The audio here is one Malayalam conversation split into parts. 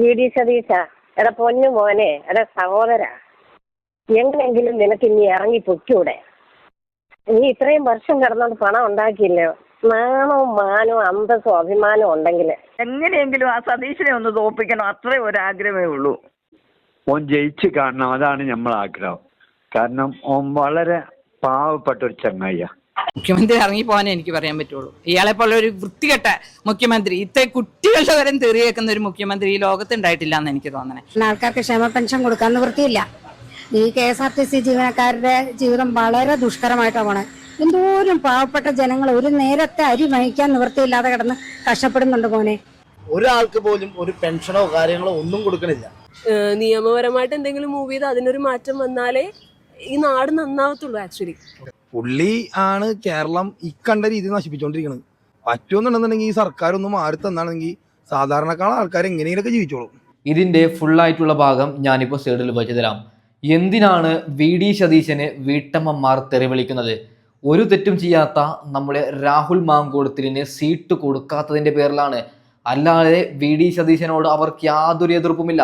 V D സതീശ. എടാ പൊന്നു മോനെ എടാ സഹോദര. എങ്ങനെയെങ്കിലും നിനക്ക് ഇനി ഇറങ്ങി പൊക്കൂടെ നീ ഇത്രയും വർഷം കിടന്നോണ്ട് പണം ഉണ്ടാക്കിയില്ലേ? നാണവും മാനവും അന്തസ്സും അഭിമാനവും ഉണ്ടെങ്കിൽ എങ്ങനെയെങ്കിലും ആ സതീശനെ ഒന്ന് തോപ്പിക്കണം അത്രേ ഒരു ആഗ്രഹമേ ഉള്ളൂ. ഓൻ ജയിച്ച് കാണണം. അതാണ് നമ്മൾ ആഗ്രഹം കാരണം ഓൻ വളരെ പാവപ്പെട്ട ഒരു ചങ്ങായിയാ. മുഖ്യമന്ത്രി ഇറങ്ങി പോകാനേ എനിക്ക് പറയാൻ പറ്റുള്ളൂ. ഇയാളെ പോലെ ഒരു വൃത്തികെട്ട മുഖ്യമന്ത്രി ഇത്ര കുട്ടികളുടെ വരെ തെറിയേക്കുന്ന ഒരു മുഖ്യമന്ത്രി ഈ ലോകത്ത് ഉണ്ടായിട്ടില്ല എന്ന് എനിക്ക് തോന്നണേ. ആൾക്കാർക്ക് ക്ഷേമ പെൻഷൻ കൊടുക്കാൻ വൃത്തിയില്ല ഈ K S R T C ജീവനക്കാരുടെ ജീവിതം വളരെ ദുഷ്കരമായിട്ടാണ് പോണേ. എന്തോരം പാവപ്പെട്ട ജനങ്ങൾ ഒരു നേരത്തെ അരി വഹിക്കാൻ നിവൃത്തിയില്ലാതെ കിടന്ന് കഷ്ടപ്പെടുന്നുണ്ട് മോനെ. ഒരാൾക്ക് പോലും ഒരു പെൻഷനോ കാര്യങ്ങളോ ഒന്നും കൊടുക്കണില്ല. നിയമപരമായിട്ട് എന്തെങ്കിലും മൂവ് ചെയ്ത് അതിനൊരു മാറ്റം വന്നാലേ ഈ നാട് നന്നാവത്തുള്ളൂ ആക്ച്വലി. പുള്ളി ആണ് കേരളം ഇക്കണ്ട രീതി നശിപ്പിച്ചുകൊണ്ടിരിക്കുന്നത് പറ്റുമെന്നുണ്ടെന്നുണ്ടെങ്കിൽ ഈ സർക്കാർ ഒന്ന് മാറി തന്നാണെങ്കിൽ സാധാരണക്കാളെ ആൾക്കാർ എങ്ങനെയെങ്കിലൊക്കെ ജീവിച്ചോളും. ഇതിന്റെ ഫുള്ളായിട്ടുള്ള ഭാഗം ഞാനിപ്പോൾ സൈഡിൽ വെച്ച് തരാം. എന്തിനാണ് വി ഡി സതീശന് വീട്ടമ്മമാർ തെറിവിളിക്കുന്നത് ഒരു തെറ്റും ചെയ്യാത്ത നമ്മുടെ രാഹുൽ മാങ്കൂടത്തിലിന് സീറ്റ് കൊടുക്കാത്തതിന്റെ പേരിലാണ്. അല്ലാതെ വി ഡി സതീശനോട് അവർക്ക് യാതൊരു എതിർപ്പുമില്ല.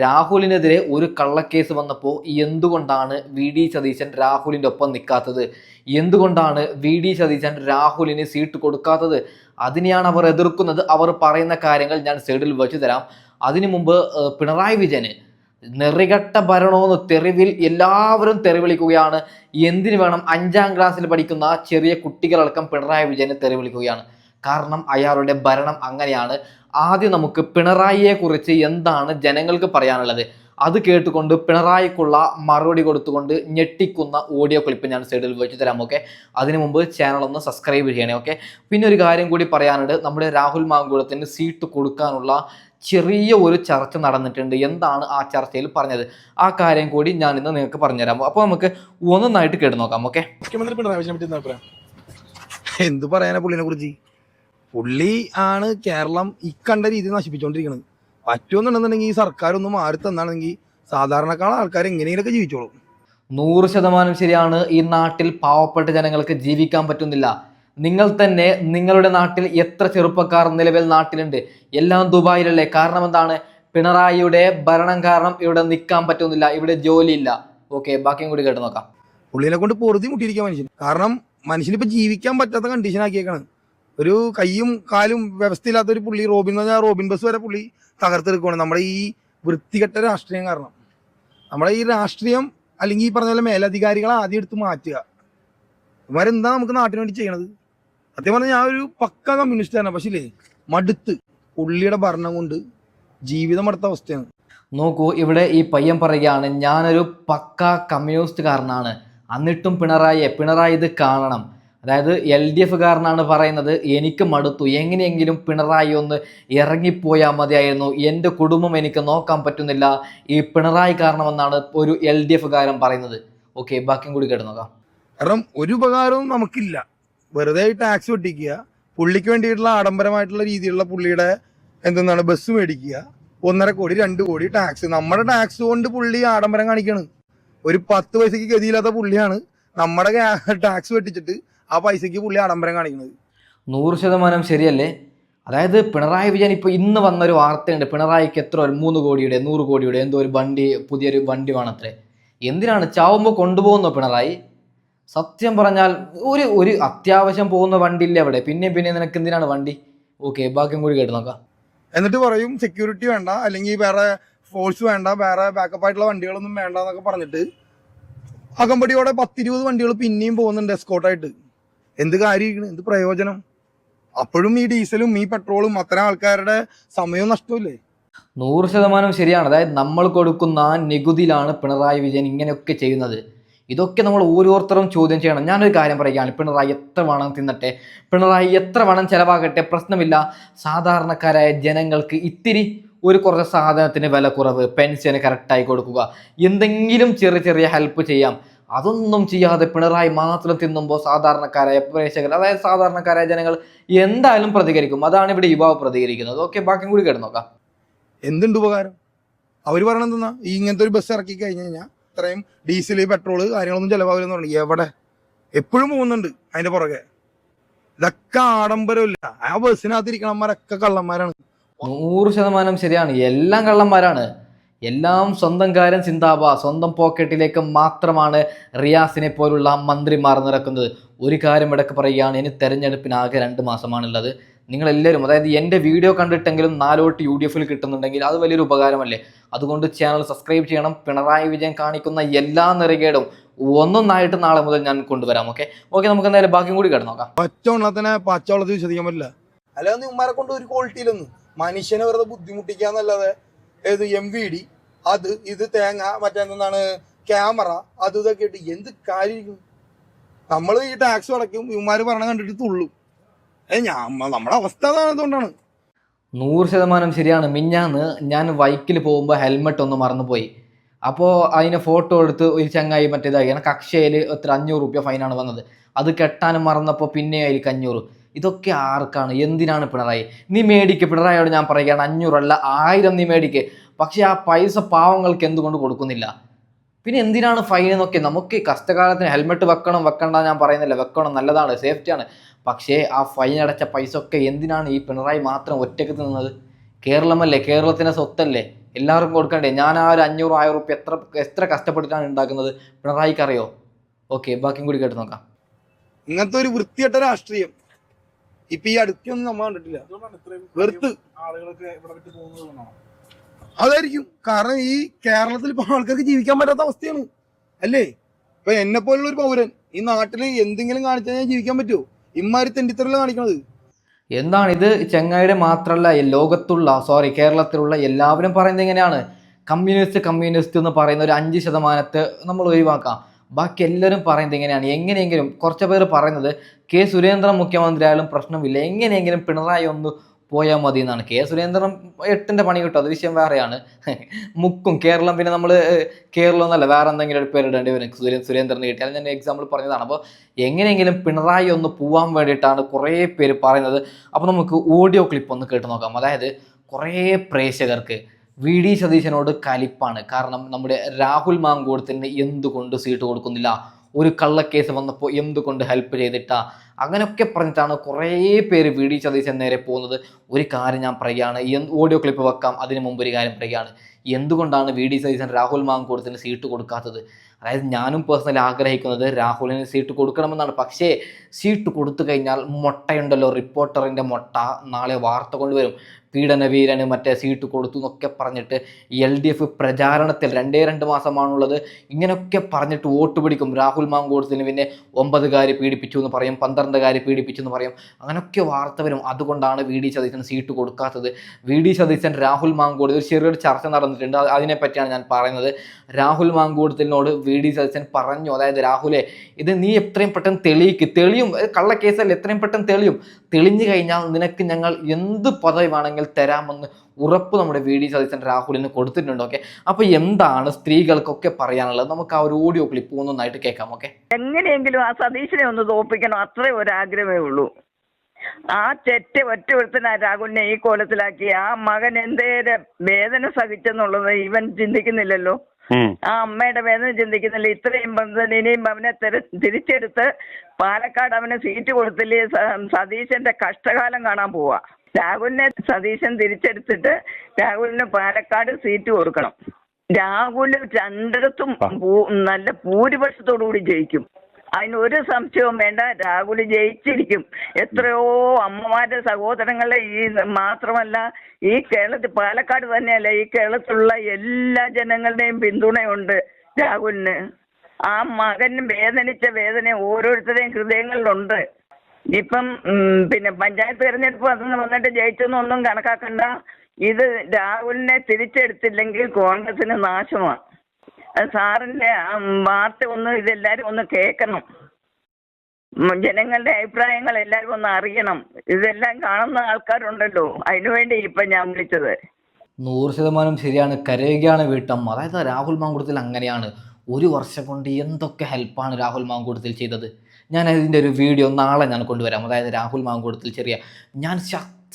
രാഹുലിനെതിരെ ഒരു കള്ളക്കേസ് വന്നപ്പോൾ എന്തുകൊണ്ടാണ് വി ഡി സതീശൻ രാഹുലിന്റെ ഒപ്പം നിൽക്കാത്തത്? എന്തുകൊണ്ടാണ് വി ഡി സതീശൻ രാഹുലിന് സീറ്റ് കൊടുക്കാത്തത്? അതിനെയാണ് അവർ എതിർക്കുന്നത്. അവർ പറയുന്ന കാര്യങ്ങൾ ഞാൻ സൈഡിൽ വെച്ച് തരാം. അതിനു മുമ്പ് പിണറായി വിജയന് നെറികട്ട ഭരണമെന്ന് തെറിവിൽ എല്ലാവരും തെറിവിളിക്കുകയാണ് എന്തിനു വേണം അഞ്ചാം ക്ലാസ്സിൽ പഠിക്കുന്ന ചെറിയ കുട്ടികളടക്കം പിണറായി വിജയനെ തെറിവിളിക്കുകയാണ് കാരണം അയാളുടെ ഭരണം അങ്ങനെയാണ്. ആദ്യം നമുക്ക് പിണറായിയെ കുറിച്ച് എന്താണ് ജനങ്ങൾക്ക് പറയാനുള്ളത്? അത് കേട്ടുകൊണ്ട് പിണറായിക്കുള്ള മറുപടി കൊടുത്തുകൊണ്ട് ഞെട്ടിക്കുന്ന ഓഡിയോ ക്ലിപ്പ് ഞാൻ സൈഡിൽ വെച്ച് തരാം ഓക്കെ അതിനു മുമ്പ് ചാനൽ ഒന്ന് സബ്സ്ക്രൈബ് ചെയ്യണേ ഓക്കെ പിന്നെ ഒരു കാര്യം കൂടി പറയാനുണ്ട്. നമ്മുടെ രാഹുൽ മാങ്കുളത്തിന് സീറ്റ് കൊടുക്കാനുള്ള ചെറിയ ഒരു ചർച്ച നടന്നിട്ടുണ്ട്. എന്താണ് ആ ചർച്ചയിൽ പറഞ്ഞത്? ആ കാര്യം കൂടി ഞാൻ ഇന്ന് നിങ്ങൾക്ക് പറഞ്ഞുതരാം. അപ്പോൾ നമുക്ക് ഒന്നൊന്നായിട്ട് കേട്ട് നോക്കാം ഓക്കെ മുഖ്യമന്ത്രി പിണറായി വിജയനെ പറ്റി എന്താ പറയാനാ പുള്ളിനെ കുറിച്ച്? പുള്ളി ആണ് കേരളം ഇക്കണ്ട രീതി നശിപ്പിച്ചുകൊണ്ടിരിക്കുന്നത് പറ്റുമെന്നുണ്ടെന്നുണ്ടെങ്കിൽ ഈ സർക്കാർ ഒന്ന് മാറി തന്നാണെങ്കിൽ സാധാരണക്കാളെ ആൾക്കാർ എങ്ങനെയെങ്കിലൊക്കെ ജീവിച്ചോളും. നൂറ് ശതമാനം ശരിയാണ് ഈ നാട്ടിൽ പാവപ്പെട്ട ജനങ്ങൾക്ക് ജീവിക്കാൻ പറ്റുന്നില്ല. നിങ്ങൾ തന്നെ നിങ്ങളുടെ നാട്ടിൽ എത്ര ചെറുപ്പക്കാർ നിലവിൽ നാട്ടിലുണ്ട്? എല്ലാം ദുബായിലല്ലേ? കാരണം എന്താണ്? പിണറായിയുടെ ഭരണം കാരണം ഇവിടെ നിൽക്കാൻ പറ്റുന്നില്ല. ഇവിടെ ജോലിയില്ല. ഓക്കെ ബാക്കിയും കൂടി കേട്ട് നോക്കാം. പുള്ളിനെ കൊണ്ട് പൊറുതി മുട്ടിയിരിക്കാൻ മനുഷ്യൻ. കാരണം മനുഷ്യനിപ്പോ ജീവിക്കാൻ പറ്റാത്ത കണ്ടീഷൻ ആക്കിയേക്കാണ്. ഒരു കൈയും കാലും വ്യവസ്ഥയില്ലാത്ത ഒരു പുള്ളി റോബിൻ എന്ന് പറഞ്ഞാൽ റോബിൻ ബസ് വരെ പുള്ളി തകർത്തെടുക്കുകയാണ് നമ്മുടെ ഈ വൃത്തികെട്ട രാഷ്ട്രീയം കാരണം. നമ്മുടെ ഈ രാഷ്ട്രീയം അല്ലെങ്കിൽ ഈ പറഞ്ഞ പോലെ മേലധികാരികളെ ആദ്യം എടുത്ത് മാറ്റുക. ഇവരെന്താ നമുക്ക് നാട്ടിന് വേണ്ടി ചെയ്യണത്? സത്യം പറഞ്ഞാൽ ഞാൻ ഒരു പക്ക കമ്മ്യൂണിസ്റ്റാണ് പക്ഷേ ഇല്ലേ മടുത്ത് പുള്ളിയുടെ ഭരണം കൊണ്ട് ജീവിതം അടുത്ത അവസ്ഥയാണ്. നോക്കൂ ഇവിടെ ഈ പയ്യൻ പറയുകയാണ് ഞാനൊരു പക്ക കമ്മ്യൂണിസ്റ്റുകാരനാണ് എന്നിട്ടും പിണറായിയെ പിണറായി ഇത് കാണണം. അതായത് എൽ ഡി എഫ് കാരനാണ് പറയുന്നത് എനിക്ക് മടുത്തു. എങ്ങനെയെങ്കിലും പിണറായി ഒന്ന് ഇറങ്ങിപ്പോയാൽ മതിയായിരുന്നു. എന്റെ കുടുംബം എനിക്ക് നോക്കാൻ പറ്റുന്നില്ല. ഈ പിണറായി കാരണമെന്നാണ് ഒരു എൽ ഡി എഫ് കാരൻ പറയുന്നത്. ഓക്കെ ബാക്കിയും കൂടി കേട്ട് നോക്കാം. കാരണം ഒരു ഉപകാരവും നമുക്കില്ല. വെറുതെ ടാക്സ് വെട്ടിക്കുക പുള്ളിക്ക് വേണ്ടിയിട്ടുള്ള ആഡംബരമായിട്ടുള്ള രീതിയിലുള്ള പുള്ളിയുടെ എന്തെന്നാണ് ബസ് മേടിക്കുക ഒന്നര കോടി രണ്ട് കോടി ടാക്സ് നമ്മുടെ ടാക്സ് കൊണ്ട് പുള്ളി ആഡംബരം കാണിക്കുകയാണ് ഒരു പത്ത് പൈസക്ക് ഗതിയില്ലാത്ത പുള്ളിയാണ് നമ്മുടെ ടാക്സ് വെട്ടിച്ചിട്ട് ആ പൈസക്ക് പുള്ളി ആഡംബരം കാണിക്കുന്നത് നൂറ് ശതമാനം ശരിയല്ലേ? അതായത് പിണറായി വിജയൻ ഇപ്പോൾ ഇന്ന് വന്നൊരു വാർത്തയുണ്ട്. പിണറായിക്ക് എത്ര ഒരു മൂന്ന് കോടിയുടെ നൂറ് കോടിയുടെ എന്തോ ഒരു വണ്ടി പുതിയൊരു വണ്ടി വേണത്രേ. എന്തിനാണ് ചാവുമ്പോൾ കൊണ്ടുപോകുന്നോ പിണറായി? സത്യം പറഞ്ഞാൽ ഒരു ഒരു അത്യാവശ്യം പോകുന്ന വണ്ടി ഇല്ല അവിടെ? പിന്നെ പിന്നെ നിനക്ക് എന്തിനാണ് വണ്ടി? ഓക്കെ ബാക്കിയും കൂടി കേട്ട് നോക്കാം. എന്നിട്ട് പറയും സെക്യൂരിറ്റി വേണ്ട അല്ലെങ്കിൽ വേറെ ഫോഴ്സ് വേണ്ട വേറെ ബാക്കപ്പ് ആയിട്ടുള്ള വണ്ടികളൊന്നും വേണ്ട എന്നൊക്കെ പറഞ്ഞിട്ട് അകമ്പടിയോടെ പത്തിരുപത് വണ്ടികൾ പിന്നെയും പോകുന്നുണ്ട് എസ്കോട്ടായിട്ട് എന്ത് കാര്യം എന്ത് പ്രയോജനം? അപ്പോഴും ഈ ഡീസലും ഈ പെട്രോളും അത്തരം ആൾക്കാരുടെ സമയവും നഷ്ടമില്ലേ നൂറ് ശതമാനം ശരിയാണ്. അതായത് നമ്മൾ കൊടുക്കുന്ന നികുതിയിലാണ് പിണറായി വിജയൻ ഇങ്ങനെയൊക്കെ ചെയ്യുന്നത്. ഇതൊക്കെ നമ്മൾ ഓരോരുത്തരും ചോദ്യം ചെയ്യണം. ഞാനൊരു കാര്യം പറയുകയാണ്. പിണറായി എത്ര വേണം തിന്നട്ടെ? പിണറായി എത്ര വേണം ചിലവാകട്ടെ? പ്രശ്നമില്ല. സാധാരണക്കാരായ ജനങ്ങൾക്ക് ഇത്തിരി ഒരു കുറച്ച് സാധനത്തിന് വില കുറവ്. പെൻഷന് കറക്റ്റായി കൊടുക്കുക. എന്തെങ്കിലും ചെറിയ ചെറിയ ഹെൽപ്പ് ചെയ്യാം. അതൊന്നും ചെയ്യാതെ പിണറായി മാത്രം തിന്നുമ്പോൾ സാധാരണക്കാരായ പ്രേക്ഷകർ അതായത് സാധാരണക്കാരായ ജനങ്ങൾ എന്തായാലും പ്രതികരിക്കും. അതാണ് ഇവിടെ യുവാവ് പ്രതികരിക്കുന്നത്. ഓക്കെ ബാക്കി കൂടി കേട്ട് നോക്കാം. എന്തുണ്ട് ഉപകാരം? അവർ പറയണത് ഈ ഇങ്ങനത്തെ ഒരു ബസ് ഇറക്കി കഴിഞ്ഞു കഴിഞ്ഞാൽ ഇത്രയും ഡീസൽ പെട്രോൾ കാര്യങ്ങളൊന്നും ചിലവാകില്ലെന്ന് പറഞ്ഞു എവിടെ? എപ്പോഴും പോകുന്നുണ്ട് അതിന്റെ പുറകെ. ഇതൊക്കെ ആഡംബരമില്ല. ആ ബസ്സിനകത്ത് ഇരിക്കണന്മാരൊക്കെ കള്ളന്മാരാണ്. നൂറ് ശതമാനം ശരിയാണ്. എല്ലാം കള്ളന്മാരാണ്. എല്ലാം സ്വന്തം കാര്യം ചിന്താബ സ്വന്തം പോക്കറ്റിലേക്ക് മാത്രമാണ് റിയാസിനെ പോലുള്ള മന്ത്രിമാർ നിറക്കുന്നത് ഒരു കാര്യം ഇടയ്ക്ക് പറയുകയാണ് ഇനി തെരഞ്ഞെടുപ്പിന് ആകെ രണ്ട് മാസമാണുള്ളത്. നിങ്ങളെല്ലാവരും അതായത് എന്റെ വീഡിയോ കണ്ടിട്ടെങ്കിലും നാലോട്ട് യു ഡി എഫിൽ കിട്ടുന്നുണ്ടെങ്കിൽ അത് വലിയൊരു ഉപകാരമല്ലേ? അതുകൊണ്ട് ചാനൽ സബ്സ്ക്രൈബ് ചെയ്യണം. പിണറായി വിജയൻ കാണിക്കുന്ന എല്ലാ നിറകേടും ഒന്നൊന്നായിട്ട് നാളെ മുതൽ ഞാൻ കൊണ്ടുവരാം ഓക്കെ? ഓക്കെ നമുക്ക് എന്തായാലും ബാക്കിയും കൂടി കിടന്നു നോക്കാം. പച്ചവെള്ളത്തിനെ പച്ചവെള്ളത്തിൽ വിശ്വസിക്കാൻ പറ്റില്ല. അല്ലാതെ ഉമ്മാരെ കൊണ്ട് ഒരു ക്വാളിറ്റിയിലൊന്നും മനുഷ്യനെ വെറുതെ ബുദ്ധിമുട്ടിക്കാന്നല്ലാതെ ഏത് എം വി ഡി അത് ഇത് തേങ്ങ മറ്റെന്താണ് ക്യാമറ അത് ഇതൊക്കെ ഇട്ട് എന്ത് കാര്യം നമ്മൾ ഈ ടാക്സ് അടയ്ക്കും ഇവന്മാര് പറഞ്ഞ കണ്ടിട്ട് തുള്ളും. ഏ ഞാൻ നമ്മുടെ അവസ്ഥ അതുകൊണ്ടാണ് നൂറ് ശതമാനം ശരിയാണ്. മിഞ്ഞാന്ന് ഞാൻ ബൈക്കിൽ പോകുമ്പോൾ ഹെൽമെറ്റ് ഒന്ന് മറന്നുപോയി. അപ്പോൾ അതിനെ ഫോട്ടോ എടുത്ത് ഒരു ചങ്ങായി മറ്റേതായി എനിക്ക് അക്ഷയയിൽ എത്ര അഞ്ഞൂറ് റുപ്യ ഫൈനാണ് വന്നത്. അത് കെട്ടാനും മറന്നപ്പോൾ പിന്നെ അതിലേക്ക് അഞ്ഞൂറ്. ഇതൊക്കെ ആർക്കാണ്? എന്തിനാണ് പിണറായി? നീ മേടിക്ക് പിണറായിയോട് ഞാൻ പറയുകയാണ് അഞ്ഞൂറല്ല ആയിരം നീ മേടിക്ക്. പക്ഷേ ആ പൈസ പാവങ്ങൾക്ക് എന്തുകൊണ്ട് കൊടുക്കുന്നില്ല? പിന്നെ എന്തിനാണ് ഫൈൻ എന്നൊക്കെ നമുക്ക് കഷ്ടകാലത്തിന് ഹെൽമെറ്റ് വെക്കണം വെക്കണ്ട ഞാൻ പറയുന്നില്ല. വെക്കണം നല്ലതാണ് സേഫ്റ്റിയാണ് പക്ഷേ ആ ഫൈൻ അടച്ച പൈസ ഒക്കെ എന്തിനാണ് ഈ പിണറായി മാത്രം ഒറ്റയ്ക്ക് തിന്നത് കേരളമല്ലേ? കേരളത്തിന്റെ സ്വത്തല്ലേ? എല്ലാവർക്കും കൊടുക്കണ്ടേ? ഞാൻ ആ ഒരു അഞ്ഞൂറ് ആയിരം റുപ്യ എത്ര എത്ര കഷ്ടപ്പെട്ടിട്ടാണ് ഉണ്ടാക്കുന്നത്? പിണറായിക്കറിയോ? ഓക്കെ ബാക്കിയും കൂടി കേട്ട് നോക്കാം. ഇങ്ങനത്തെ ഒരു വൃത്തികെട്ട രാഷ്ട്രീയം ഇപ്പൊ ഈ അടുത്തൊന്നും നമ്മൾ കണ്ടിട്ടില്ല. വെറുത്ത്. അതായിരിക്കും. കാരണം ഈ കേരളത്തിൽ ഇപ്പൊ ആൾക്കാർക്ക് ജീവിക്കാൻ പറ്റാത്ത അവസ്ഥയാണ്. അല്ലേ? ഇപ്പൊ എന്നെ പോലുള്ള ഒരു പൗരൻ ഈ നാട്ടിൽ എന്തെങ്കിലും കാണിച്ചു കഴിഞ്ഞാൽ ജീവിക്കാൻ പറ്റുമോ? ഇമ്മാരി തെണ്ടിത്തരല്ല കാണിക്കണത്. എന്താണ് ഇത് ചെങ്ങായിയുടെ മാത്രമല്ല ലോകത്തുള്ള സോറി കേരളത്തിലുള്ള എല്ലാവരും പറയുന്നത് എങ്ങനെയാണ് കമ്മ്യൂണിസ്റ്റ് കമ്മ്യൂണിസ്റ്റ് എന്ന് പറയുന്ന ഒരു അഞ്ച് ശതമാനത്തെ നമ്മൾ ഒഴിവാക്കാം. ബാക്കി എല്ലാവരും പറയുന്നത് എങ്ങനെയാണ് എങ്ങനെയെങ്കിലും കുറച്ച് പേര് പറയുന്നത് കെ സുരേന്ദ്രൻ മുഖ്യമന്ത്രി ആയാലും പ്രശ്നമില്ല. എങ്ങനെയെങ്കിലും പിണറായി ഒന്ന് പോയാൽ മതി എന്നാണ് കെ സുരേന്ദ്രൻ എട്ടിന്റെ പണി കിട്ടും. അത് വിഷയം വേറെയാണ്. മുക്കും കേരളം പിന്നെ നമ്മൾ കേരളം എന്നല്ല വേറെ എന്തെങ്കിലും ഒരു പേരിടേണ്ടി വരും. സുരേ സുരേന്ദ്രന് കിട്ടിയാൽ. ഞാൻ എക്സാമ്പിൾ പറഞ്ഞതാണ്. അപ്പോൾ എങ്ങനെയെങ്കിലും പിണറായി ഒന്ന് പോവാൻ വേണ്ടിയിട്ടാണ് കുറേ പേര് പറയുന്നത്. അപ്പോൾ നമുക്ക് ഓഡിയോ ക്ലിപ്പ് ഒന്ന് കേട്ട് നോക്കാം. അതായത് കുറേ പ്രേക്ഷകർക്ക് വി ഡി സതീശനോട് കലിപ്പാണ്. കാരണം നമ്മുടെ രാഹുൽ മാങ്കൂടത്തിന് എന്തുകൊണ്ട് സീറ്റ് കൊടുക്കുന്നില്ല? ഒരു കള്ളക്കേസ് വന്നപ്പോൾ എന്തുകൊണ്ട് ഹെൽപ്പ് ചെയ്തിട്ട? അങ്ങനെയൊക്കെ പറഞ്ഞിട്ടാണ് കുറേ പേര് വി ഡി സതീശൻ നേരെ പോകുന്നത്. ഒരു കാര്യം ഞാൻ പറയുകയാണ് ഓഡിയോ ക്ലിപ്പ് വെക്കാം അതിന് മുമ്പ് ഒരു കാര്യം പറയുകയാണ്. എന്തുകൊണ്ടാണ് വി ഡി സതീശൻ രാഹുൽ മാങ്കൂടത്തിന് സീറ്റ് കൊടുക്കാത്തത്? അതായത് ഞാനും പേഴ്സണലി ആഗ്രഹിക്കുന്നത് രാഹുലിന് സീറ്റ് കൊടുക്കണമെന്നാണ്. പക്ഷേ സീറ്റ് കൊടുത്തു കഴിഞ്ഞാൽ മുട്ടയുണ്ടല്ലോ റിപ്പോർട്ടറിന്റെ മുട്ട. നാളെ വാർത്ത കൊണ്ടുവരും. പീഡന വീരന് മറ്റേ സീറ്റ് കൊടുത്തു എന്നൊക്കെ പറഞ്ഞിട്ട് എൽ ഡി എഫ് പ്രചാരണത്തിൽ രണ്ടേ രണ്ട് മാസമാണുള്ളത്. ഇങ്ങനെയൊക്കെ പറഞ്ഞിട്ട് വോട്ട് പിടിക്കും. രാഹുൽ മാങ്കോഡ്സിന് പിന്നെ ഒമ്പതുകാരി പീഡിപ്പിച്ചു എന്ന് പറയും പന്ത്രണ്ടുകാരി പീഡിപ്പിച്ചു എന്ന് പറയും. അങ്ങനെയൊക്കെ വാർത്ത വരും. അതുകൊണ്ടാണ് വി ഡി സതീശൻ സീറ്റ് കൊടുക്കാത്തത്. വി ഡി സതീശൻ രാഹുൽ മാങ്കോഡ് ഒരു ചെറിയൊരു ചർച്ച നടന്നിട്ടുണ്ട്. അതിനെ അതിനെപ്പറ്റിയാണ് ഞാൻ പറയുന്നത്. രാഹുൽ മാങ്കൂടത്തിനോട് വി ഡി സതീശൻ പറഞ്ഞു. അതായത് രാഹുലെ ഇത് നീ എത്രയും പെട്ടെന്ന് തെളിയിക്ക്. തെളിയും. കള്ളക്കേസല്ല എത്രയും പെട്ടെന്ന് തെളിയും. തെളിഞ്ഞു കഴിഞ്ഞാൽ നിനക്ക് ഞങ്ങൾ എന്ത് പദവി തരാമെന്ന് ഉറപ്പ് നമ്മുടെ വി ഡി സതീശൻ രാഹുലിന് കൊടുത്തിട്ടുണ്ട് ഓക്കെ അപ്പൊ എന്താണ് സ്ത്രീകൾക്കൊക്കെ പറയാനുള്ളത്? നമുക്ക് ആ ഒരു ഓഡിയോ ക്ലിപ്പ് ഒന്നൊന്നായിട്ട് കേൾക്കാം ഓക്കെ എങ്ങനെയെങ്കിലും ആ സതീശനെ ഒന്ന് തോപ്പിക്കണം അത്രേ ഒരു ആഗ്രഹമേ ഉള്ളൂ. ആ തെറ്റ് ഒറ്റ ഒരുത്തനാ രാഹുലിനെ ഈ കോലത്തിലാക്കി. ആ മകൻ എന്തേരെ വേദന സഹിച്ചെന്നുള്ളത് ഇവൻ ചിന്തിക്കുന്നില്ലല്ലോ. ആ അമ്മയുടെ വേദന ചിന്തിക്കുന്നില്ല. ഇത്രയും ബന്ധം ഇനിയും അവനെ തിരിച്ചെടുത്ത് പാലക്കാട് അവന് സീറ്റ് കൊടുത്തില്ലേ സതീശന്റെ കഷ്ടകാലം കാണാൻ പോവാ. രാഹുലിനെ സതീശൻ തിരിച്ചെടുത്തിട്ട് രാഹുലിന് പാലക്കാട് സീറ്റ് കൊടുക്കണം. രാഹുൽ രണ്ടിടത്തും നല്ല ഭൂരിപക്ഷത്തോടു കൂടി ജയിക്കും. അതിന് ഒരു സംശയവും വേണ്ട രാഹുൽ ജയിച്ചിരിക്കും. എത്രയോ അമ്മമാരുടെ സഹോദരങ്ങളെ ഈ മാത്രമല്ല ഈ കേരളത്തിൽ പാലക്കാട് തന്നെയല്ല ഈ കേരളത്തിലുള്ള എല്ലാ ജനങ്ങളുടെയും പിന്തുണയുണ്ട് രാഹുലിന്. ആ മകൻ വേദനിച്ച വേദന ഓരോരുത്തരുടെയും ഹൃദയങ്ങളിലുണ്ട്. ഇപ്പം പിന്നെ പഞ്ചായത്ത് തെരഞ്ഞെടുപ്പ് വന്ന് വന്നിട്ട് ജയിച്ചെന്നൊന്നും കണക്കാക്കണ്ട. ഇത് രാഹുലിനെ തിരിച്ചെടുത്തില്ലെങ്കിൽ കോൺഗ്രസിന് നാശമാണ് അത് ആ വാർത്ത ഒന്ന് ഇതെല്ലാരും ഒന്ന് കേൾക്കണം. ജനങ്ങളുടെ അഭിപ്രായങ്ങൾ എല്ലാവരും ഒന്ന് അറിയണം. ഇതെല്ലാം കാണുന്ന ആൾക്കാരുണ്ടല്ലോ. അതിനുവേണ്ടി ഇപ്പൊ ഞാൻ വിളിച്ചത്. നൂറ് ശതമാനം ശരിയാണ്. കരയുകയാണ് വീട്ടമ്മ. അതായത് രാഹുൽ മാങ്കുടത്തിൽ അങ്ങനെയാണ്. ഒരു വർഷം കൊണ്ട് എന്തൊക്കെ ഹെൽപ്പാണ് രാഹുൽ മാങ്കുടത്തിൽ ചെയ്തത്? ഞാൻ അതിന്റെ ഒരു വീഡിയോ നാളെ ഞാൻ കൊണ്ടുവരാം. അതായത് രാഹുൽ മാങ്കൂടത്തിൽ ചെറിയ ഞാൻ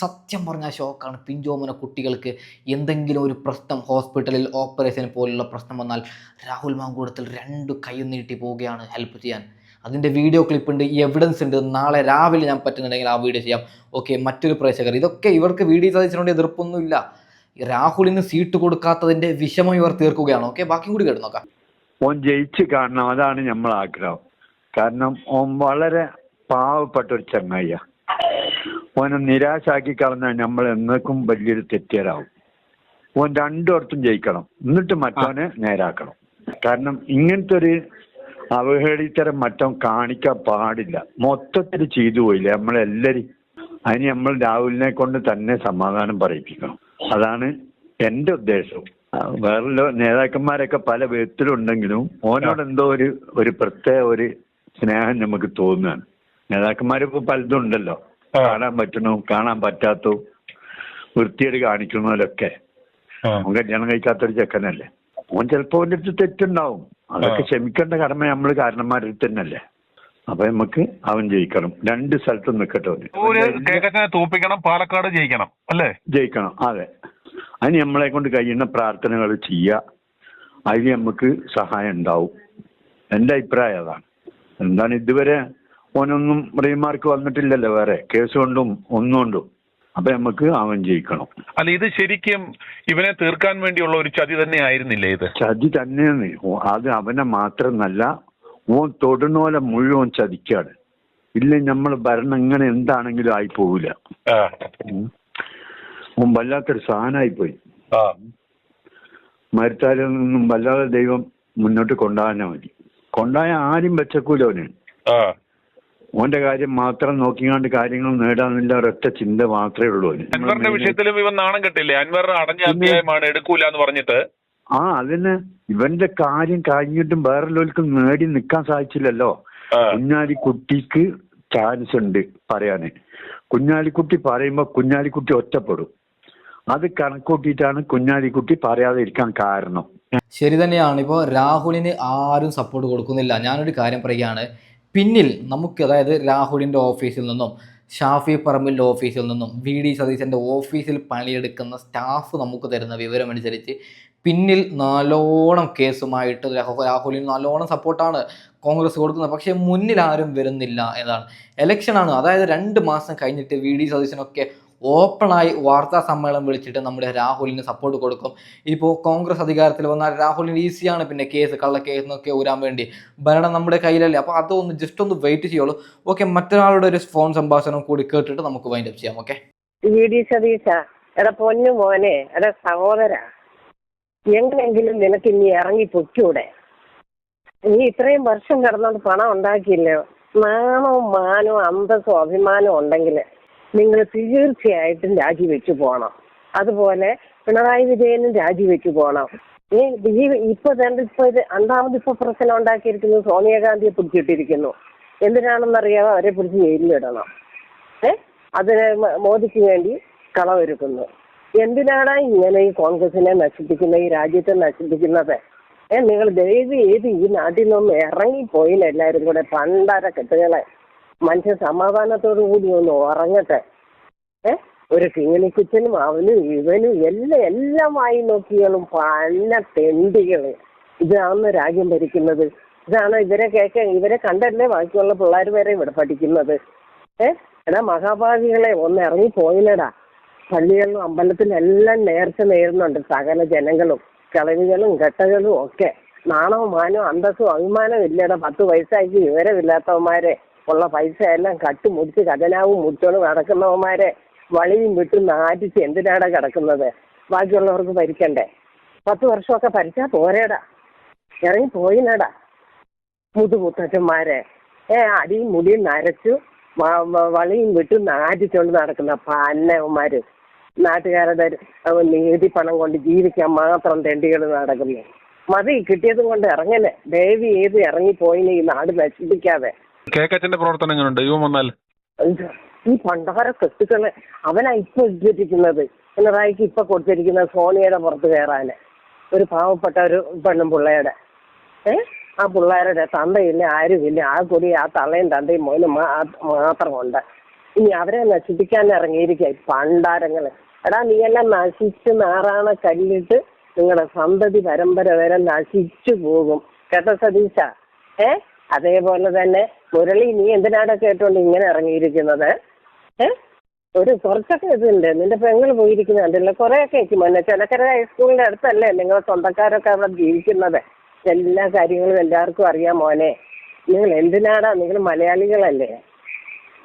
സത്യം പറഞ്ഞ ഷോക്കാണ് പിഞ്ചോമന കുട്ടികൾക്ക് എന്തെങ്കിലും ഒരു പ്രശ്നം ഹോസ്പിറ്റലിൽ ഓപ്പറേഷൻ പോലുള്ള പ്രശ്നം വന്നാൽ രാഹുൽ മാങ്കൂടത്തിൽ രണ്ട് കൈ നീട്ടി പോവുകയാണ് ഹെൽപ്പ് ചെയ്യാൻ. അതിന്റെ വീഡിയോ ക്ലിപ്പ് ഉണ്ട് എവിഡൻസ് ഉണ്ട്. നാളെ രാവിലെ ഞാൻ പറ്റുന്നുണ്ടെങ്കിൽ ആ വീഡിയോ ചെയ്യാം. ഓക്കെ മറ്റൊരു പ്രേക്ഷകർ. ഇതൊക്കെ ഇവർക്ക് വീഡിയോ സാധിച്ചിട്ടുണ്ട് എതിർപ്പൊന്നുമില്ല. രാഹുലിന് സീറ്റ് കൊടുക്കാത്തതിന്റെ വിഷമം ഇവർ തീർക്കുകയാണ്. ഓക്കെ ബാക്കി കൂടി കേട്ട് നോക്കാം. ഓൻ ജയിച്ച് കാണണം. അതാണ് നമ്മൾ ആഗ്രഹം കാരണം ഓൻ വളരെ പാവപ്പെട്ട ഒരു ചങ്ങായ ഓനെ നിരാശാക്കി കളഞ്ഞാൽ നമ്മൾ എന്നേക്കും വലിയൊരു തെറ്റിയരാവും ഓൻ രണ്ടിടത്തും ജയിക്കണം. എന്നിട്ട് മറ്റവനെ നേരാക്കണം. കാരണം ഇങ്ങനത്തെ ഒരു അവഹേളിത്തരം മറ്റവൻ കാണിക്കാൻ പാടില്ല. മൊത്തത്തിൽ ചെയ്തു പോയില്ലേ? നമ്മളെല്ലാരും അതിന് നമ്മൾ രാഹുലിനെ കൊണ്ട് തന്നെ സമാധാനം പറയിപ്പിക്കണം. അതാണ് എന്റെ ഉദ്ദേശം വേറെ നേതാക്കന്മാരൊക്കെ പല വിധത്തിലുണ്ടെങ്കിലും ഓനോട് എന്തോ ഒരു ഒരു പ്രത്യേക ഒരു സ്നേഹം നമുക്ക് തോന്നുകയാണ് നേതാക്കന്മാരിപ്പോ പലതും ഉണ്ടല്ലോ കാണാൻ പറ്റണു കാണാൻ പറ്റാത്തു വൃത്തിയേട് കാണിക്കുന്നതിലൊക്കെ അവൻ കല്യാണം കഴിക്കാത്തൊരു ചെക്കനല്ലേ. ഓൻ ചിലപ്പോ അവന്റെ അടുത്ത് തെറ്റുണ്ടാവും. അതൊക്കെ ക്ഷമിക്കേണ്ട കടമ നമ്മൾ കാരണന്മാരിൽ തന്നെയല്ലേ. അപ്പൊ നമുക്ക് അവൻ ജയിക്കണം. രണ്ട് സ്ഥലത്തും നിൽക്കട്ടെ അവന്. തോപ്പിക്കണം പാലക്കാട് ജയിക്കണം അല്ലേ? ജയിക്കണം അതെ. അതിന് നമ്മളെ കൊണ്ട് കഴിയുന്ന പ്രാർത്ഥനകൾ ചെയ്യുക. അതിന് നമുക്ക് സഹായം ഉണ്ടാവും. എന്റെ അഭിപ്രായം അതാണ്. എന്താണ് ഇതുവരെ ഓനൊന്നും റീമാർക്ക് വന്നിട്ടില്ലല്ലോ വേറെ. കേസ് കൊണ്ടും ഒന്നും കൊണ്ടും. അപ്പൊ നമുക്ക് അവൻ ജയിക്കണം. അല്ല ഇത് ശരിക്കും ഇവനെ തീർക്കാൻ വേണ്ടിയുള്ള ഒരു ചതി തന്നെ ആയിരുന്നില്ലേ ഇത്? ചതി തന്നെയാണ്. അത് അവനെ മാത്രമല്ല ഓൻ തൊടുന്നോലെ മുഴുവൻ ചതിക്കാണ്. ഇല്ല നമ്മൾ ഭരണം ഇങ്ങനെ എന്താണെങ്കിലും ആയി പോവില്ല. ഓൻ വല്ലാത്തൊരു സാധനമായി പോയി നിന്നും വല്ലാതെ ദൈവം മുന്നോട്ട് കൊണ്ടുപോകാനാ മതി. കൊണ്ടുപോയ ആരും വെച്ചക്കൂല അവന്. ഓന്റെ കാര്യം മാത്രം നോക്കിക്കാണ്ട് കാര്യങ്ങൾ നേടാന്നില്ല ഒരൊറ്റ ചിന്ത മാത്രമേ ഉള്ളൂ അൻവറിന്റെ വിഷയത്തിലും ഇവൻ നാണം കെട്ടില്ലേ? അൻവർ അടഞ്ഞ അധ്യായമാണ് എടുക്കൂല എന്ന് പറഞ്ഞിട്ട്. ആ അതിന് ഇവന്റെ കാര്യം കഴിഞ്ഞിട്ടും വേറെ നേടി നിൽക്കാൻ സാധിച്ചില്ലല്ലോ. കുഞ്ഞാലി കുഞ്ഞാലിക്കുട്ടിക്ക് ചാൻസ് ഉണ്ട് പറയാന്. കുഞ്ഞാലിക്കുട്ടി പറയുമ്പോ കുഞ്ഞാലിക്കുട്ടി ഒറ്റപ്പെടും. അത് കണക്കൂട്ടിയിട്ടാണ് കുഞ്ഞാലിക്കുട്ടി പറയാതെ ഇരിക്കാൻ കാരണം. ശരി തന്നെയാണ്. ഇപ്പോൾ രാഹുലിന് ആരും സപ്പോർട്ട് കൊടുക്കുന്നില്ല. ഞാനൊരു കാര്യം പറയുകയാണ്. പിന്നിൽ നമുക്ക് അതായത് രാഹുലിന്റെ ഓഫീസിൽ നിന്നും ഷാഫി പറമ്പിന്റെ ഓഫീസിൽ നിന്നും വി ഡി സതീശന്റെ ഓഫീസിൽ പണിയെടുക്കുന്ന സ്റ്റാഫ് നമുക്ക് തരുന്ന വിവരമനുസരിച്ച് പിന്നിൽ നല്ലോണം കേസുമായിട്ട് രാഹു- രാഹുലിന് നല്ലോണം സപ്പോർട്ടാണ് കോൺഗ്രസ് കൊടുക്കുന്നത്. പക്ഷേ മുന്നിൽ ആരും വരുന്നില്ല എന്നാണ്. ഇലക്ഷനാണ് അതായത് രണ്ട് മാസം കഴിഞ്ഞിട്ട് വി ഡി സതീശനൊക്കെ ഓപ്പണായി വാർത്താ സമ്മേളനം വിളിച്ചിട്ട് നമ്മുടെ രാഹുലിന് സപ്പോർട്ട് കൊടുക്കും. ഇപ്പോൾ കോൺഗ്രസ് അധികാരത്തിൽ വന്നാൽ രാഹുലിന് ഈസിയാണ് പിന്നെ കേസ് കള്ളക്കേസ് കേസ് എന്നൊക്കെ ഊരാൻ വേണ്ടി. ഭരണം നമ്മുടെ കയ്യിലല്ലേ. അപ്പോൾ അതൊന്ന് ജസ്റ്റ് ഒന്ന് വെയിറ്റ് ചെയ്യുള്ളൂ. ഓക്കെ മറ്റൊരാളുടെ ഒരു ഫോൺ സംഭാഷണം കൂടി കേട്ടിട്ട് നമുക്ക് വൈൻഡ് അപ്പ് ചെയ്യാം. ഓക്കെ എടാ പൊന്നു മോനെ എടാ സഹോദര എങ്ങനെങ്കിലും നിനക്ക് ഇനി ഇറങ്ങി പൊയ്ക്കൂടെ? നീ ഇത്രയും വർഷം കിടന്നുകൊണ്ട് പണം ഉണ്ടാക്കിയില്ലയോ നാണവും മാനവും അന്തസ്സും അഭിമാനവും ഉണ്ടെങ്കിൽ നിങ്ങൾ തീർച്ചയായിട്ടും രാജിവെച്ചു പോകണം അതുപോലെ പിണറായി വിജയനും രാജിവെച്ചു പോകണം ഇപ്പൊ തന്നെ ഇപ്പൊ ഇത് രണ്ടാമത് ഇപ്പൊ പ്രശ്നം ഉണ്ടാക്കിയിരിക്കുന്നത് സോണിയാഗാന്ധിയെ പിടിച്ചിട്ടിരിക്കുന്നു. എന്തിനാണെന്നറിയാതെ അവരെ പിടിച്ച് ജയിലിലിടണം ഏ? അതിന് മോദിക്ക് വേണ്ടി കളവൊരുക്കുന്നു. എന്തിനാണ് ഇങ്ങനെ ഈ കോൺഗ്രസിനെ നശിപ്പിക്കുന്നത് ഈ രാജ്യത്തെ നശിപ്പിക്കുന്നത്? ഏ നിങ്ങൾ ദയവ് ചെയ്ത് ഈ നാട്ടിൽ നിന്നും ഇറങ്ങിപ്പോയില്ല എല്ലാവരും കൂടെ പണ്ടാര കെട്ടുകളെ. മനുഷ്യൻ സമാധാനത്തോടു കൂടി ഒന്ന് ഉറങ്ങട്ടെ. ഏ? ഒരു കിങ്ങിണിക്കുച്ചനും അവനും ഇവനും എല്ലാം എല്ലാം വായി നോക്കിയാലും പല തെണ്ടികൾ. ഇതാണ് രാജ്യം ഭരിക്കുന്നത്? ഇതാണ് ഇവരെ കേൾക്കാൻ ഇവരെ കണ്ടല്ലേ ബാക്കിയുള്ള പിള്ളേർ വരെ ഇവിടെ പഠിക്കുന്നത്? ഏ? എടാ മഹാഭാവികളെ ഒന്ന് ഇറങ്ങി പോയില്ലടാ പള്ളികളിലും അമ്പലത്തിലെല്ലാം നേർച്ച നേരുന്നുണ്ട് സകല ജനങ്ങളും. കളവികളും ഘട്ടകളും ഒക്കെ. നാണവും മാനവും അന്തസ്സും അഭിമാനവും ഇല്ലടാ. പത്ത് വയസ്സാക്കി വിവരമില്ലാത്തവന്മാരെ. ഉള്ള പൈസ എല്ലാം കട്ട് മുടിച്ച് ഖജനാവും മുടിച്ചോണ്ട് നടക്കുന്നവന്മാരെ വളിയും വിട്ട് നാറ്റിച്ച് എന്തിനാടാ കിടക്കുന്നത്? ബാക്കിയുള്ളവർക്ക് ഭരിക്കണ്ടേ? പത്ത് വർഷമൊക്കെ ഭരിച്ചാ പോരേടാ. ഇറങ്ങി പോയിനടാ. മുതുമുത്തച്ഛന്മാരെ. ഏ അടിയും മുടിയും നരച്ചു വളിയും വിട്ട് നാറ്റിച്ചോണ്ട് നടക്കുന്ന പന്നവന്മാര്. നാട്ടുകാരുടെ നീതി പണം കൊണ്ട് ജീവിക്കാൻ മാത്രം തെണ്ടികൾ നടക്കുന്നു. മതി കിട്ടിയതും കൊണ്ട് ഇറങ്ങല്ലേ ദയവ് ചെയ്ത് ഇറങ്ങിപ്പോയിന് ഈ നാട് നശിപ്പിക്കാതെ. കേക്കച്ചന്റെ പ്രവർത്തനം എങ്ങനെയുണ്ട് ഇവൻ വന്നാൽ? ഈ പണ്ടാര സ്വത്തുക്കൾ അവനാ ഇപ്പൊ ഇട്ടിരിക്കുന്നത് പിണറായിക്ക് ഇപ്പൊ കൊടുത്തിരിക്കുന്നത് സോണിയുടെ പുറത്ത് കയറാന്. ഒരു പാവപ്പെട്ട ഒരു പെണ്ണും പിള്ളയുടെ ഏ? ആ പിള്ളേരുടെ തന്തയില്ല ആരുമില്ല. ആ കൂടി ആ തള്ളയും തന്തയും മോനും മാത്രമുണ്ട്. ഇനി അവരെ നശിപ്പിക്കാൻ ഇറങ്ങിയിരിക്കുക. പണ്ടാരങ്ങൾ. എടാ നീയെല്ലാം നശിച്ച് നാറാണ കല്ലിട്ട് നിങ്ങളുടെ സന്തതി പരമ്പര വരെ നശിച്ചു പോകും. കേട്ടോ സതീശ? ഏ? അതേപോലെ തന്നെ മുരളി നീ എന്തിനാട കേട്ടോണ്ട് ഇങ്ങനെ ഇറങ്ങിയിരിക്കുന്നത്? ഏ? ഒരു കുറച്ചൊക്കെ ഇതുണ്ട്. നിന്റെ പെങ്ങൾ പോയിരിക്കുന്നുണ്ടല്ലോ കുറേയൊക്കെ എനിക്ക് മോനെ ചെനക്കര ഹൈസ്കൂളിന്റെ അടുത്തല്ലേ നിങ്ങൾ സ്വന്തക്കാരൊക്കെ അവിടെ ജീവിക്കുന്നത്? എല്ലാ കാര്യങ്ങളും എല്ലാവർക്കും അറിയാം മോനെ. നിങ്ങൾ എന്തിനാടാ? നിങ്ങൾ മലയാളികളല്ലേ.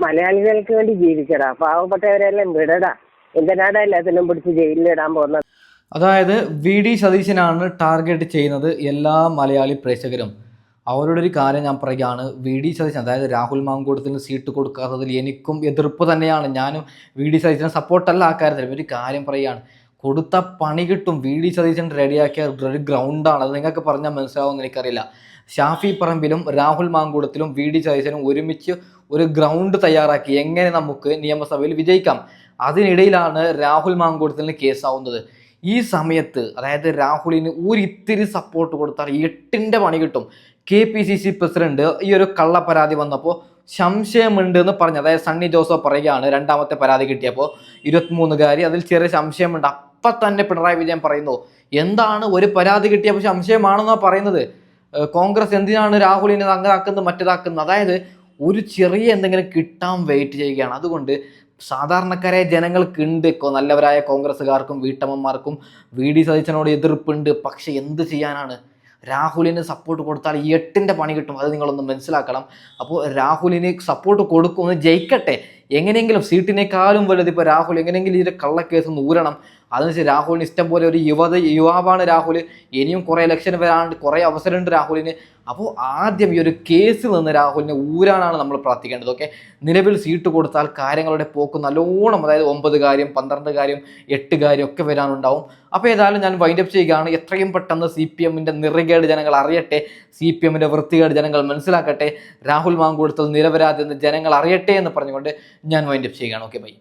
മലയാളികൾക്ക് വേണ്ടി ജീവിക്കടാ. പാവപ്പെട്ടവരെല്ലാം വിടടാ. എന്തിനാടാ എല്ലാത്തിനും പിടിച്ച് ജയിലിലിടാൻ പോകുന്നത്? അതായത് വി ഡി സതീശനാണ് ടാർഗറ്റ് ചെയ്യുന്നത് എല്ലാ മലയാളി പ്രേക്ഷകരും. അവരോട് ഒരു കാര്യം ഞാൻ പറയുകയാണ്. വി ഡി സതീശൻ അതായത് രാഹുൽ മാങ്കൂടത്തിന് സീറ്റ് കൊടുക്കാത്തതിൽ എനിക്കും എതിർപ്പ് തന്നെയാണ്. ഞാനും വി ഡി സതീശന് സപ്പോർട്ടല്ല ആ കാര്യത്തിൽ. ഒരു കാര്യം പറയുകയാണ്. കൊടുത്ത പണി കിട്ടും വി ഡി സതീശൻ റെഡിയാക്കിയ ഒരു ഗ്രൗണ്ടാണ് അത് നിങ്ങൾക്ക് പറഞ്ഞാൽ മനസ്സിലാവുമെന്ന് എനിക്കറിയില്ല. ഷാഫി പറമ്പിലും രാഹുൽ മാങ്കൂടത്തിലും വി ഡി സതീശനും ഒരുമിച്ച് ഒരു ഗ്രൗണ്ട് തയ്യാറാക്കി. എങ്ങനെ നമുക്ക് നിയമസഭയിൽ വിജയിക്കാം? അതിനിടയിലാണ് രാഹുൽ മാങ്കൂടത്തിന് കേസാവുന്നത്. ഈ സമയത്ത് അതായത് രാഹുലിന് ഒരിത്തിരി സപ്പോർട്ട് കൊടുത്താൽ എട്ടിന്റെ പണി കിട്ടും. K P C C president ഈ ഒരു കള്ള പരാതി വന്നപ്പോൾ സംശയമുണ്ട് എന്ന് പറഞ്ഞു അതായത് സണ്ണി ജോസഫ് പറയുകയാണ് രണ്ടാമത്തെ പരാതി കിട്ടിയപ്പോൾ ഇരുപത്തിമൂന്നുകാരി അതിൽ ചെറിയ സംശയമുണ്ട്. അപ്പം തന്നെ പിണറായി വിജയൻ പറയുന്നു എന്താണ് ഒരു പരാതി കിട്ടിയപ്പോൾ സംശയമാണെന്നാണ് പറയുന്നത്? കോൺഗ്രസ് എന്തിനാണ് രാഹുലിനെ അങ്ങനാക്കുന്നത് മറ്റേതാക്കുന്നത്? അതായത് ഒരു ചെറിയ എന്തെങ്കിലും കിട്ടാൻ വെയിറ്റ് ചെയ്യുകയാണ്. അതുകൊണ്ട് സാധാരണക്കാരായ ജനങ്ങൾക്കുണ്ട് നല്ലവരായ കോൺഗ്രസ്സുകാർക്കും വീട്ടമ്മമാർക്കും വി ഡി സതീശനോട് എതിർപ്പുണ്ട്. പക്ഷെ എന്ത് ചെയ്യാനാണ്? രാഹുലിന് സപ്പോർട്ട് കൊടുത്താൽ എട്ടിന്റെ പണി കിട്ടും. അത് നിങ്ങളൊന്ന് മനസ്സിലാക്കണം. അപ്പോൾ രാഹുലിന് സപ്പോർട്ട് കൊടുക്കുമെന്ന് ജയിക്കട്ടെ. എങ്ങനെയെങ്കിലും സീറ്റിനേക്കാളും വലുത് ഇപ്പോൾ രാഹുൽ. എങ്ങനെയെങ്കിലും ഇതിന്റെ കള്ളക്കേസ് ഒന്ന് ഊരണം. അതിനുശേഷം രാഹുലിന് ഇഷ്ടം പോലെ ഒരു യുവത യുവാവാണ് രാഹുൽ ഇനിയും കുറേ ഇലക്ഷൻ വരാണ്ട് കുറേ അവസരമുണ്ട് രാഹുലിന്. അപ്പോൾ ആദ്യം ഈ ഒരു കേസിൽ നിന്ന് രാഹുലിനെ ഊരാനാണ് നമ്മൾ പ്രാർത്ഥിക്കേണ്ടത് ഓക്കെ നിലവിൽ സീറ്റ് കൊടുത്താൽ കാര്യങ്ങളുടെ പോക്ക് നല്ലോണം അതായത് ഒമ്പത് കാര്യം പന്ത്രണ്ട് കാര്യം എട്ട് കാര്യം ഒക്കെ വരാനുണ്ടാവും. അപ്പോൾ ഏതായാലും ഞാൻ വൈൻഡപ്പ് ചെയ്യുകയാണ്. എത്രയും പെട്ടെന്ന് സി പി എമ്മിന്റെ നിറകേട് ജനങ്ങൾ അറിയട്ടെ. സി പി എമ്മിന്റെ വൃത്തികേട് ജനങ്ങൾ മനസ്സിലാക്കട്ടെ. രാഹുൽ മാങ്കൂടത്തിൽ നിരപരാധി എന്ന് ജനങ്ങൾ അറിയട്ടെ എന്ന് പറഞ്ഞുകൊണ്ട് ഞാൻ വൈൻഡപ്പ് ചെയ്യുകയാണ്. Okay bye